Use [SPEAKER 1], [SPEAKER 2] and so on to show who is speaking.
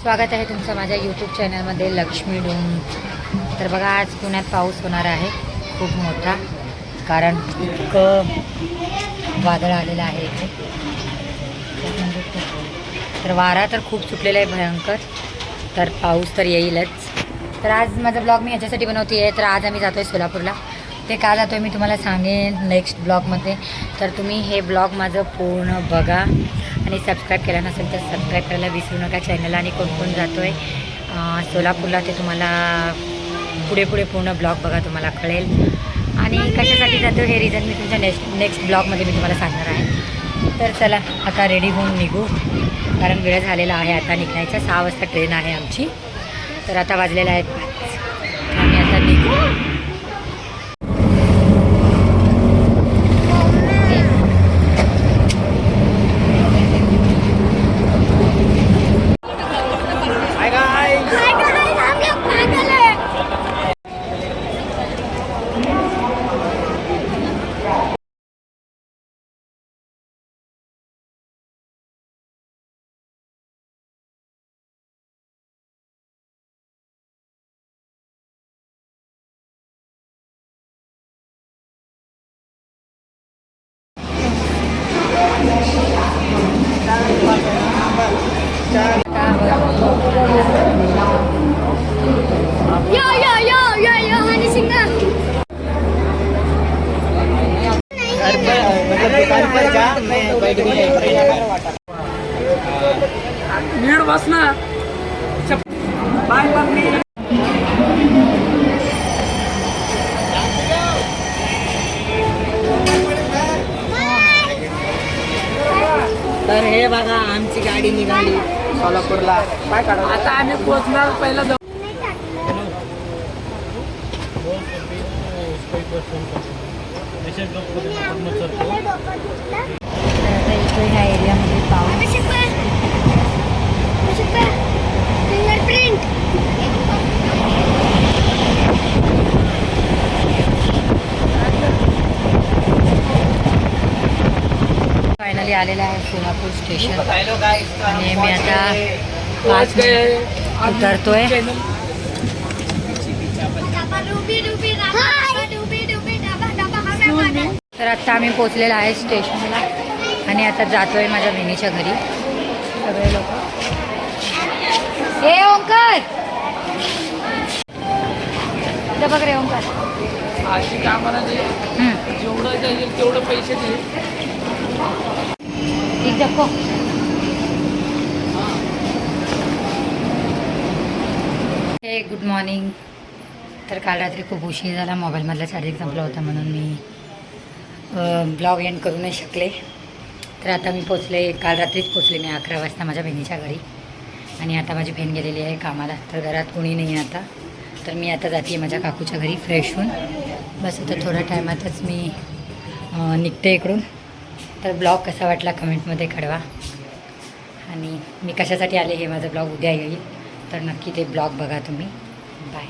[SPEAKER 1] स्वागत आहे तुमचं माझ्या यूट्यूब चॅनलमध्ये लक्ष्मी डोम. तर बघा आज पुण्यात पाऊस होणार आहे. खूप मोठा. कारण इतकं वादळ आलेलं आहे इथे. तर वारा तर खूप सुटलेला आहे भयंकर. तर पाऊस तर येईलच. तर आज माझा ब्लॉग मी याच्यासाठी बनवते आहे तर आज आम्ही जातो आहे सोलापूरला. ते का जातो आहे मी तुम्हाला सांगेन नेक्स्ट ब्लॉगमध्ये तर तुम्ही हे ब्लॉग माझं पूर्ण बघा आणि सबस्क्राईब केलं नसेल तर सबस्क्राईब करायला विसरू नका. चॅनलला आणि कोण कोण जातो आहे सोलापूरला ते तुम्हाला पुढे पुढे पूर्ण ब्लॉग बघा तुम्हाला कळेल. आणि कशासाठी जातो हे रिझन मी तुमच्या नेक्स्ट नेक्स्ट ब्लॉगमध्ये मी तुम्हाला सांगणार आहे. तर चला आता रेडी होऊन निघू. कारण वेळ झालेला आहे आता निघायचा सहा वाजता ट्रेन आहे आमची. तर आता वाजलेला आहेत पाच. आम्ही आता निघू.
[SPEAKER 2] Yo, yo, yo, yo, yo,
[SPEAKER 3] need बस ना बाय
[SPEAKER 4] तर हे बघा आमची गाडी निघाली. सोलापूरला. काय काढा
[SPEAKER 3] आता आम्ही पोहोचणार पहिला जाऊ
[SPEAKER 1] ह्या एरियामध्ये पाऊस. फायनली आलेला आहे सोलापूर स्टेशन. आणि मी आता पाच उतरतोय. तर आत्ता आम्ही पोचलेलो आहे स्टेशनला. आणि आता जातोय माझ्या बहिणीच्या घरी. सगळे लोक. हे ओंकार! बघ रे ओंकार.
[SPEAKER 3] जेवढं तेवढं पैसे दे.
[SPEAKER 1] देखो। हे गुड मॉर्निंग तर काल रात्री खूप उशीर झाला. मोबाईलमधला चार्जिंग संपला होता म्हणून मी ब्लॉग एंड करू नाही शकले. तर आता मी पोचले काल रात्रीच पोचले मी अकरा वाजता माझ्या बहिणीच्या घरी. आणि आता माझी बहीण गेलेली आहे कामाला. तर घरात कोणी नाही आहे आता. तर मी आता जाते माझ्या काकूच्या घरी फ्रेश होऊन. बस आता थोड्या टायमातच मी निघते इकडून. तर ब्लॉग कसा वाटला कमेंटमध्ये कळवा. आणि मी कशासाठी आले हे माझं ब्लॉग उद्या येईल. तर नक्की ते ब्लॉग बघा तुम्ही. बाय.